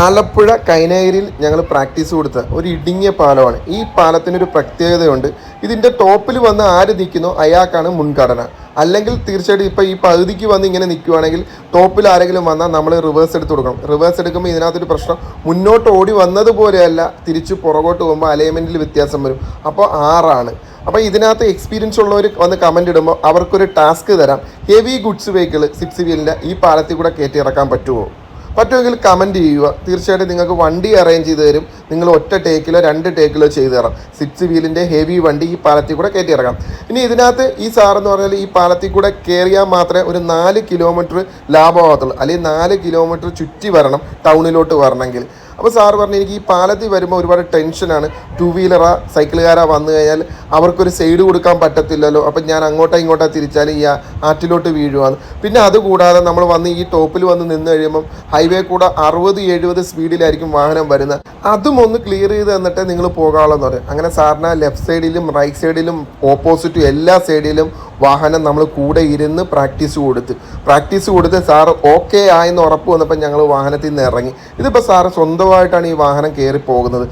ആലപ്പുഴ കൈനഗിരിയിൽ ഞങ്ങൾ പ്രാക്ടീസ് കൊടുത്ത ഒരു ഇടുങ്ങിയ പാലമാണ്. ഈ പാലത്തിനൊരു പ്രത്യേകതയുണ്ട്. ഇതിന്റെ ടോപ്പിൽ വന്ന് ആര് നിൽക്കുന്നോ? അയാൾക്കാണ് മുൻഗണന. അല്ലെങ്കിൽ തീർച്ചയായിട്ടും ഇപ്പോൾ ഈ പകുതിക്ക് വന്ന് ഇങ്ങനെ നിൽക്കുവാണെങ്കിൽ ടോപ്പിൽ ആരെങ്കിലും വന്നാൽ നമ്മൾ റിവേഴ്സ് എടുത്ത് കൊടുക്കണം. റിവേഴ്സ് എടുക്കുമ്പോൾ ഇതിനകത്തൊരു പ്രശ്നം മുന്നോട്ട് ഓടി വന്നതുപോലെയല്ല തിരിച്ച് പുറകോട്ട് പോകുമ്പോൾ അലൈൻമെന്റിൽ വ്യത്യാസം വരും. അപ്പോൾ ആറാണ്. അപ്പോൾ ഇതിനകത്ത് എക്സ്പീരിയൻസ് ഉള്ളവർ വന്ന് കമന്റ് ഇടുമ്പോൾ അവർക്കൊരു ടാസ്ക് തരാം. ഹെവി ഗുഡ്സ് വെഹിക്കിൾ സിക്സ് വീലിന്റെ ഈ പാലത്തിൽ കൂടെ കയറ്റി ഇറക്കാൻ പറ്റുമോ? പറ്റുമെങ്കിൽ കമന്റ് ചെയ്യുക. തീർച്ചയായിട്ടും നിങ്ങൾക്ക് വണ്ടി അറേഞ്ച് ചെയ്ത് തരും. നിങ്ങൾ ഒറ്റ ടേക്കിലോ രണ്ട് ടേക്കിലോ ചെയ്ത് തരാം സിക്സ് വീലിന്റെ ഹെവി വണ്ടി ഈ പാലത്തിൽ കൂടെ കയറ്റി ഇറങ്ങാം ഇനി ഇതിനകത്ത് ഈ സാറെന്ന് പറഞ്ഞാൽ ഈ പാലത്തിൽ കൂടെ കയറിയാൽ മാത്രമേ ഒരു നാല് കിലോമീറ്റർ ലാഭമാകത്തുള്ളൂ. അല്ലെങ്കിൽ നാല് കിലോമീറ്റർ ചുറ്റി വരണം ടൗണിലോട്ട് വരണമെങ്കിൽ. അപ്പോൾ സാറ് പറഞ്ഞു എനിക്ക് ഈ പാലത്തിൽ വരുമ്പോൾ ഒരുപാട് ടെൻഷനാണ് ടു വീലറാ സൈക്കിളുകാരാ വന്നു കഴിഞ്ഞാൽ അവർക്കൊരു സൈഡ് കൊടുക്കാൻ പറ്റത്തില്ലല്ലോ. അപ്പം ഞാൻ അങ്ങോട്ടോ ഇങ്ങോട്ടോ തിരിച്ചാൽ ഈ ആറ്റിലോട്ട് വീഴുവാണ്. പിന്നെ അതുകൂടാതെ നമ്മൾ വന്ന് ഈ ടോപ്പിൽ വന്ന് നിന്ന് കഴിയുമ്പം ഹൈവേ കൂടെ അറുപത് എഴുപത് സ്പീഡിലായിരിക്കും വാഹനം വരുന്നത്. അതും ഒന്ന് ക്ലിയർ ചെയ്ത് തന്നിട്ടേ നിങ്ങൾ പോകാവുള്ളെന്ന് പറയും. അങ്ങനെ സാറിന് ലെഫ്റ്റ് സൈഡിലും റൈറ്റ് സൈഡിലും ഓപ്പോസിറ്റും എല്ലാ സൈഡിലും വാഹനം നമ്മൾ കൂടെ ഇരുന്ന് പ്രാക്ടീസ് കൊടുത്ത്. പ്രാക്ടീസ് കൊടുത്ത് സാറ് ഓക്കെ ആയെന്ന് ഉറപ്പ് വന്നപ്പോൾ ഞങ്ങൾ വാഹനത്തിൽ നിന്ന് ഇറങ്ങി. ഇതിപ്പോൾ സാറ് സ്വന്തമായിട്ടാണ് ഈ വാഹനം കയറി പോകുന്നത്.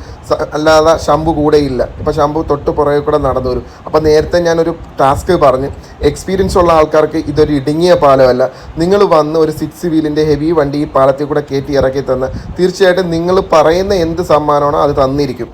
അല്ലാതെ ശംഭു കൂടെ ഇല്ല. ഇപ്പോൾ ശംഭു തൊട്ട് പുറകെ കൂടെ നടന്നു വരും. അപ്പോൾ നേരത്തെ ഞാനൊരു ടാസ്ക് പറഞ്ഞു. എക്സ്പീരിയൻസ് ഉള്ള ആൾക്കാർക്ക് ഇതൊരു ഇടുങ്ങിയ പാലമല്ല. നിങ്ങൾ വന്ന് ഒരു സിക്സ് വീലിന്റെ ഹെവി വണ്ടി ഈ പാലത്തിൽ കൂടെ കയറ്റി ഇറക്കി തന്ന് തീർച്ചയായിട്ടും നിങ്ങൾ പറയുന്ന എന്ത് സമ്മാനമാണോ അത് തന്നിരിക്കും.